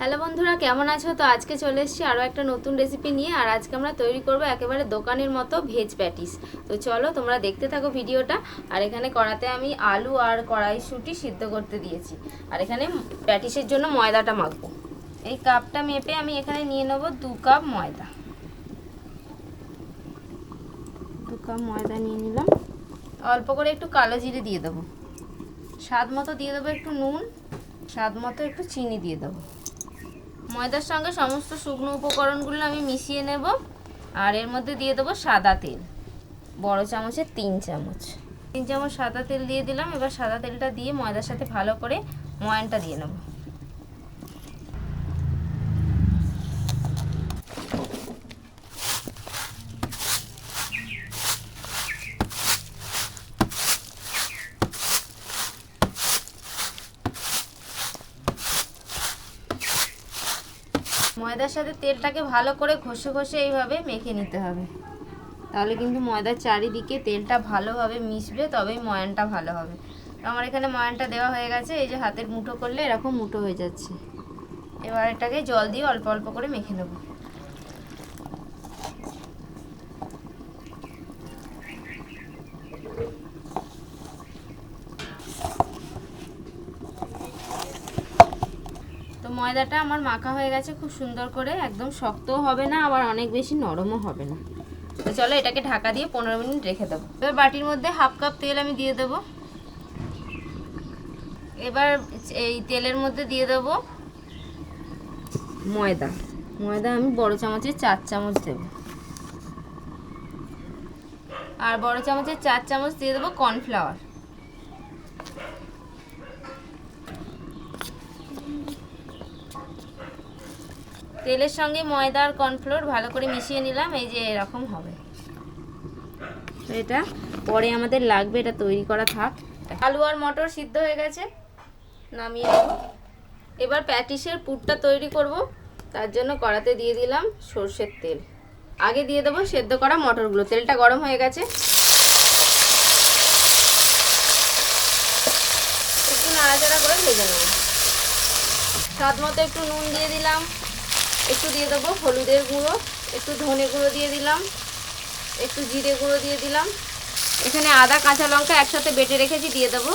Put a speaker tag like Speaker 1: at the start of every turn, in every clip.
Speaker 1: Hello বন্ধুরা, কেমন আছো? তো আজকে চলে এসেছি আরও একটা নতুন রেসিপি নিয়ে, আর আজকে আমরা তৈরি করব একেবারে দোকানের মতো ভেজ প্যাটিস তো চলো, তোমরা দেখতে থাকো ভিডিওটা। আর এখানে কড়াতে আমি আলু আর কড়াইশুঁটি সিদ্ধ করতে দিয়েছি। আর এখানে প্যাটিসের জন্য ময়দাটা মাখবো। এই কাপটা মেপে আমি এখানে নিয়ে নেব দু কাপ ময়দা। দু কাপ ময়দা নিয়ে নিলাম। অল্প করে একটু কালো জিরে দিয়ে দেবো। স্বাদ মতো দিয়ে দেবো একটু নুন, স্বাদ মতো একটু চিনি দিয়ে দেবো। ময়দার সঙ্গে সমস্ত শুকনো উপকরণগুলো আমি মিশিয়ে নেব। আর এর মধ্যে দিয়ে দেবো সাদা তেল। বড় চামচে তিন চামচ। তিন চামচ সাদা তেল দিয়ে দিলাম। এবার সাদা তেলটা দিয়ে ময়দার সাথে ভালো করে ময়ানটা দিয়ে নেব। ময়দার সাথে তেলটাকে ভালো করে ঘষে ঘষে এইভাবে মেখে নিতে হবে। তাহলে কিন্তু ময়দার চারিদিকে তেলটা ভালোভাবে মিশবে, তবেই ময়ানটা ভালো হবে। আমার এখানে ময়ানটা দেওয়া হয়ে গেছে, এই যে হাতের মুঠো করলে এরকম মুঠো হয়ে যাচ্ছে। এবার এটাকে জল দিয়ে অল্প অল্প করে মেখে নেব তো ময়দাটা আমার মাখা হয়ে গেছে খুব সুন্দর করে, একদম শক্তও হবে না, আবার অনেক বেশি নরমও হবে না। তো চলো এটাকে ঢাকা দিয়ে পনেরো মিনিট রেখে দেবো। এবার বাটির মধ্যে হাফ কাপ তেল আমি দিয়ে দেবো। এবার এই তেলের মধ্যে দিয়ে দেবো ময়দা। ময়দা আমি বড় চামচের চার চামচ দেবো। আর বড় চামচের চার চামচ দিয়ে দেবো কর্নফ্লাওয়ার। তেলের সঙ্গে ময়দা আর কর্নফ্লোর ভালো করে মিশিয়ে নিলাম, এই যে এরকম হবে। এটা পরে আমাদের লাগবে, এটা তৈরি করা থাক। আলু আর মটর সিদ্ধ হয়ে গেছে, নামিয়ে নেব। এবার প্যাটিসের পুরটা তৈরি করব, তার জন্য কড়াতে দিয়ে দিলাম সর্ষের তেল। আগে দিয়ে দেবো সেদ্ধ করা মটরগুলো, তেলটা গরম হয়ে গেছে। একটু নাড়াচাড়া করে ভেজে নেব। স্বাদ মতো একটু নুন দিয়ে দিলাম। একটু দিয়ে দেবো হলুদের গুঁড়ো, একটু ধনে গুঁড়ো দিয়ে দিলাম, একটু জিরে গুঁড়ো দিয়ে দিলাম। এখানে আদা, কাঁচা লঙ্কা একসাথে বেটে রেখেছি, দিয়ে দেবো।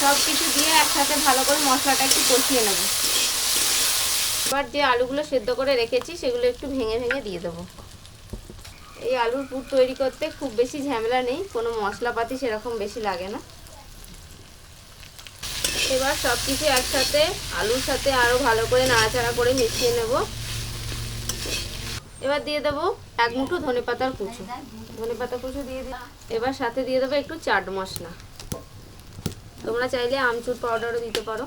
Speaker 1: সব কিছু দিয়ে একসাথে ভালো করে মশলাটা একটু কষিয়ে নেব। এবার যে আলুগুলো সেদ্ধ করে রেখেছি, সেগুলো একটু ভেঙে ভেঙে দিয়ে দেবো। এই আলুর পুর তৈরি করতে খুব বেশি ঝামেলা নেই, কোনো মশলাপাতি সেরকম বেশি লাগে না। এবার সব কিছু একসাথে, আলুর সাথে আরও ভালো করে নাড়াচাড়া করে মিশিয়ে নেব। এবার দিয়ে দেবো এক মুঠো ধনে পাতার কুচো। ধনে পাতা কুচো দিয়ে দিই এবার সাথে দিয়ে দেবো একটু চাট মশলা। তোমরা চাইলে আমচুর পাউডারও দিতে পারো।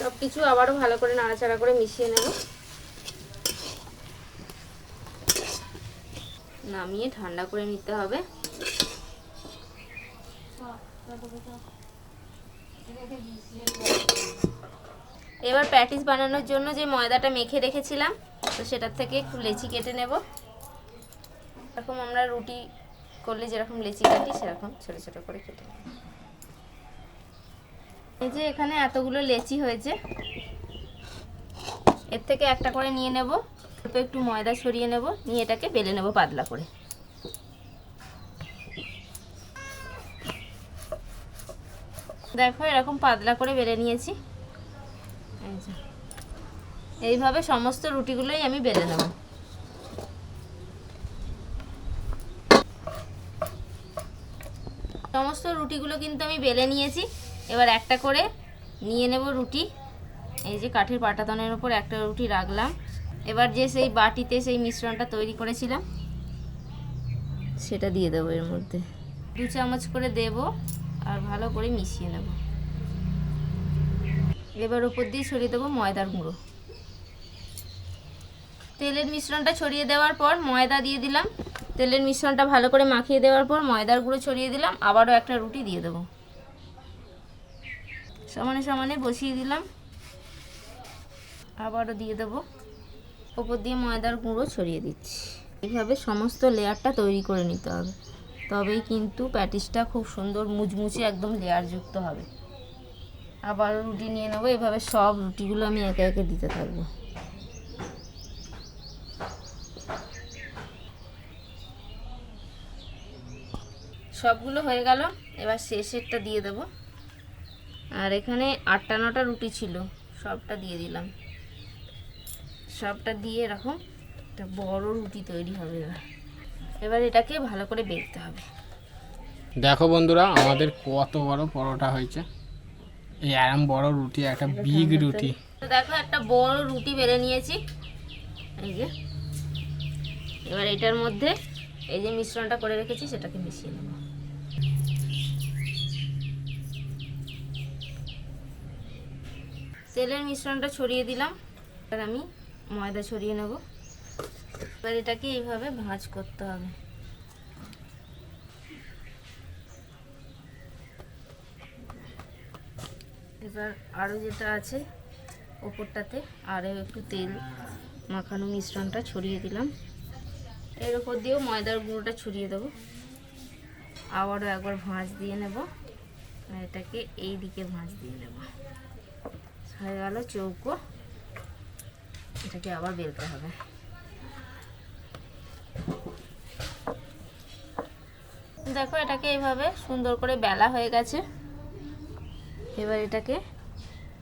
Speaker 1: সব কিছু আবারও ভালো করে নাড়াচাড়া করে মিশিয়ে নেব। নামিয়ে ঠান্ডা করে নিতে হবে। এবার প্যাটিস বানানোর জন্য যে ময়দাটা মেখে রেখেছিলাম, তো সেটার থেকে একটু লেচি কেটে নেব। এরকম আমরা রুটি করলে যেরকম লেচি কাটি, সেরকম ছোটো ছোটো করে কেটে নেব। এই যে এখানে এতগুলো লেচি হয়েছে, এর থেকে একটা করে নিয়ে নেব। একটু ময়দা সরিয়ে নেব, নিয়ে এটাকে বেলে নেব পাতলা করে। দেখো, এরকম পাতলা করে বেলে নিয়েছি। এই এইভাবে সমস্ত রুটিগুলোই আমি বেলে নেব। সমস্ত রুটিগুলো কিন্তু আমি বেলে নিয়েছি। এবার একটা করে নিয়ে নেব রুটি। এই যে কাঠের পাটাতনের ওপর একটা রুটি রাখলাম। এবার যে সেই বাটিতে সেই মিশ্রণটা তৈরি করেছিলাম, সেটা দিয়ে দেবো এর মধ্যে। দু চামচ করে দেব। আর ভালো করে মিশিয়ে নেব। এবার উপর দিয়ে ছড়িয়ে দেবো ময়দার গুঁড়ো। তেলের মিশ্রণটা ছড়িয়ে দেওয়ার পর ময়দা দিয়ে দিলাম। তেলের মিশ্রণটা ভালো করে মাখিয়ে দেওয়ার পর ময়দার গুঁড়ো ছড়িয়ে দিলাম। আবারও একটা রুটি দিয়ে দেবো। সমানে সমানে বসিয়ে দিলাম। আবারও দিয়ে দেবো। ওপর দিয়ে ময়দার গুঁড়ো ছড়িয়ে দিচ্ছি। এইভাবে সমস্ত লেয়ারটা তৈরি করে নিতে হবে। তবেই কিন্তু প্যাটিসটা খুব সুন্দর মুচমুচে একদম লেয়ারযুক্ত হবে। আবার রুটি নিয়ে নেব, এভাবে সব রুটিগুলো আমি একে একে দিতে থাকব। সবগুলো হয়ে গেল, এবার শেষেরটা দিয়ে দেবো। আর এখানে আটটা নটা রুটি ছিল, সবটা দিয়ে দিলাম। সবটা দিয়ে এরকম একটা বড় রুটি তৈরি হবে এবার। এবার এটাকে ভালো করে বেলতে হবে।
Speaker 2: দেখো বন্ধুরা আমাদের কত বড় পরোটা হয়েছে। এই আরাম বড় রুটি একটা বিগ রুটি।
Speaker 1: তো দেখো একটা বড় রুটি বেলে নিয়েছি। এই যে। এবার এটার মধ্যে এই যে মিশ্রণটা করে রেখেছি সেটাকে মিশিয়ে নেব। তেলের মিশ্রণটা ছড়িয়ে দিলাম। এবার আমি ময়দা ছড়িয়ে নেব। এবার এটাকে এইভাবে ভাঁজ করতে হবে। এবার আরও যেটা আছে, ওপরটাতে আরও একটু তেল মাখানো মিশ্রণটা ছড়িয়ে দিলাম। এর ওপর দিয়েও ময়দার গুঁড়োটা ছড়িয়ে দেবো। আবারও একবার ভাঁজ দিয়ে নেব। এটাকে এই দিকে ভাঁজ দিয়ে নেব। হয়ে গেল চৌকো। এটাকে আবার বেলতে হবে। দেখো, এটাকে এইভাবে সুন্দর করে বেলা হয়ে গেছে। এবার এটাকে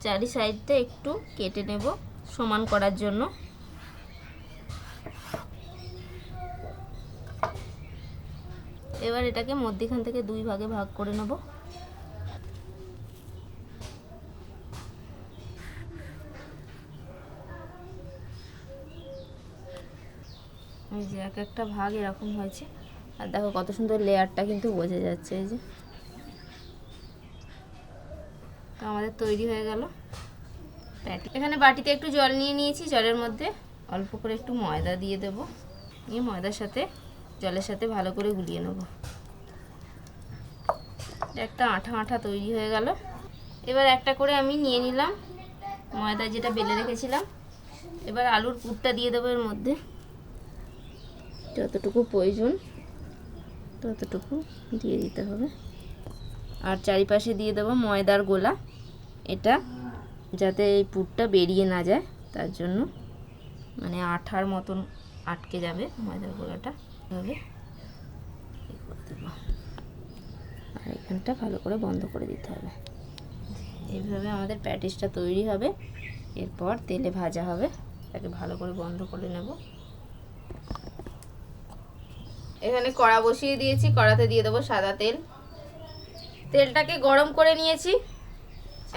Speaker 1: চারি সাইডটা একটু কেটে নেব সমান করার জন্য। এবার এটাকে মধ্যিখান থেকে দুই ভাগে ভাগ করে নেব। এই যে এক একটা ভাগ এরকম হয়েছে। আর দেখো কত সুন্দর লেয়ারটা কিন্তু বোঝা যাচ্ছে এই যে। তো আমাদের তৈরি হয়ে গেল প্যাটি। এখানে বাটিতে একটু জল নিয়ে নিয়েছি, জলের মধ্যে অল্প করে একটু ময়দা দিয়ে দেব। নিয়ে ময়দার সাথে, জলের সাথে ভালো করে গুলিয়ে নেব। একটা আঠা আঠা তৈরি হয়ে গেল। এবার একটা করে আমি নিয়ে নিলাম ময়দা যেটা বেলে রেখেছিলাম। এবার আলুর পুরটা দিয়ে দেবো এর মধ্যে। যতটুকু প্রয়োজন। ততটুকু দিয়ে দিতে হবে। আর চারিপাশে দিয়ে দেবো ময়দার গোলা। এটা যাতে এই পুরটা বেরিয়ে না যায়, তার জন্য মানে আঠার মতন আটকে যাবে ময়দার গোলাটা। দেবো। আর এখানটা ভালো করে বন্ধ করে দিতে হবে। এইভাবে আমাদের প্যাটিসটা তৈরি হবে। এরপর তেলে ভাজা হবে। তাকে ভালো করে বন্ধ করে নেব। এখানে কড়া বসিয়ে দিয়েছি, কড়াতে দিয়ে দেবো সাদা তেল। তেলটাকে গরম করে নিয়েছি।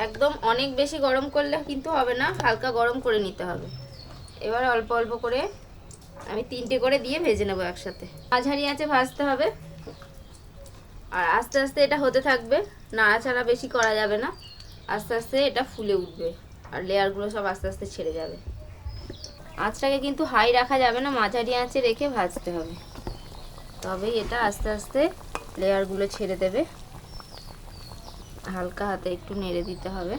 Speaker 1: একদম অনেক বেশি গরম করলে কিন্তু হবে না, হালকা গরম করে নিতে হবে। এবার অল্প অল্প করে আমি তিনটে করে দিয়ে ভেজে নেব একসাথে। মাঝারি আছে ভাজতে হবে। আর আস্তে আস্তে এটা হতে থাকবে, নাড়াচাড়া বেশি করা যাবে না। আস্তে আস্তে এটা ফুলে উঠবে আর লেয়ারগুলো সব আস্তে আস্তে ছেড়ে যাবে। আঁচটাকে কিন্তু হাই রাখা যাবে না, মাঝারি আঁচে রেখে ভাজতে হবে। তবেই এটা আস্তে আস্তে লেয়ারগুলো ছেড়ে দেবে। হালকা হাতে একটু নেড়ে দিতে হবে।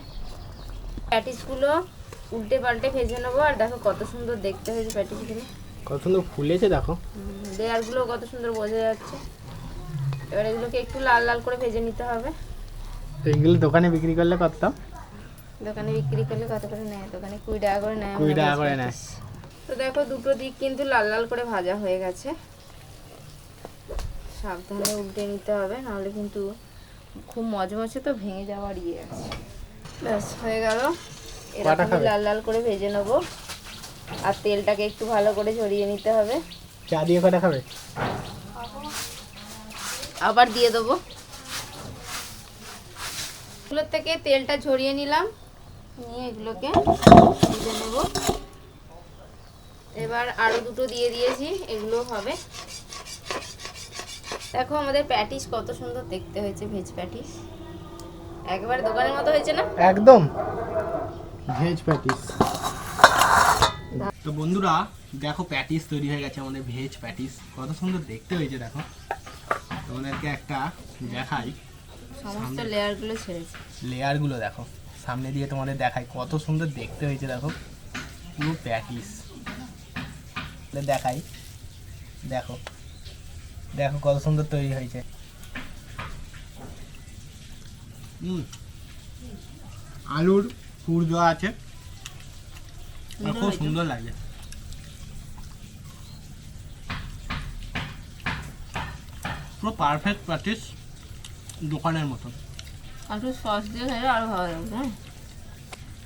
Speaker 1: প্যাটিসগুলো উল্টে পাল্টে ভেজে নেব আর দেখো কত সুন্দর দেখতে হয়েছে প্যাটিসগুলো
Speaker 2: কত সুন্দর ফুলেছে দেখো।
Speaker 1: লেয়ারগুলো কত সুন্দর বোঝা যাচ্ছে। এবার এগুলোকে একটু লাল লাল করে ভেজে নিতে হবে।
Speaker 2: এইগুলো দোকানে বিক্রি করলে কত দাম?
Speaker 1: দোকানে বিক্রি করলে কত করে নেয়? দোকানে কুড়ি টাকা করে নেয়।
Speaker 2: কুড়ি টাকা করে নেয়।
Speaker 1: তো দেখো দুটো দিক কিন্তু লাল লাল করে ভাজা হয়ে গেছে। সাবধানে উল্টে নিতে হবে নাহলে কিন্তু খুব মজমচে তো ভেঙে যাওয়ার ইয়ে আছে। ব্যাস হয়ে গেল। এরকম লাল লাল করে ভেজে নেব। আর তেলটাকে একটু ভালো করে ছড়িয়ে নিতে হবে।
Speaker 2: চা দিয়ে কটা খাবে?
Speaker 1: আবার দিয়ে দেবো। এগুলোর থেকে তেলটা ঝরিয়ে নিলাম। নিয়ে এগুলোকে ভেজে নেব। এবার আরও দুটো দিয়ে দিয়েছি এগুলো হবে। দেখো আমাদের প্যাটিস কত সুন্দর দেখতে হয়েছে ভেজ প্যাটিস। একবারে দোকানের মতো হয়েছে না?
Speaker 2: একদম। Veg patties. তো বন্ধুরা দেখো প্যাটিস তৈরি হয়ে গেছে আমাদের ভেজ প্যাটিস। কত সুন্দর দেখতে হয়েছে দেখো। তোমাদেরকে একটা দেখাই।
Speaker 1: সমস্ত লেয়ারগুলো ছেড়েছে।
Speaker 2: লেয়ারগুলো দেখো সামনে দিয়ে তোমাদের দেখাই। কত সুন্দর দেখতে হয়েছে দেখো। পুরো প্যাটিস। দেখাই। দেখো দেখো কত সুন্দর তৈরি হয়েছে। আলুর পুর দেওয়া আছে। খুব সুন্দর লাগে। পুরো পারফেক্ট প্র্যাকটিস দোকানের মতন।
Speaker 1: আর সস দিয়ে খেলে আরও ভালো লাগবে হ্যাঁ?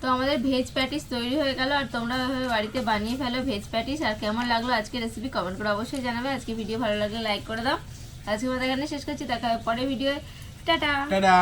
Speaker 1: তো আমাদের ভেজ প্যাটিস তৈরি হয়ে গেল আর তোমরা বাড়িতে বানিয়ে ফেলো ভেজ প্যাটিস আর কেমন লাগল আজকে রেসিপি কমেন্ট করে অবশ্যই জানাবে। আজকে ভিডিও ভালো লাগলে লাইক করে দাও। আজকে আমাদের এখানে শেষ করছি। দেখা পরে ভিডিও টাটা।
Speaker 2: টাটা।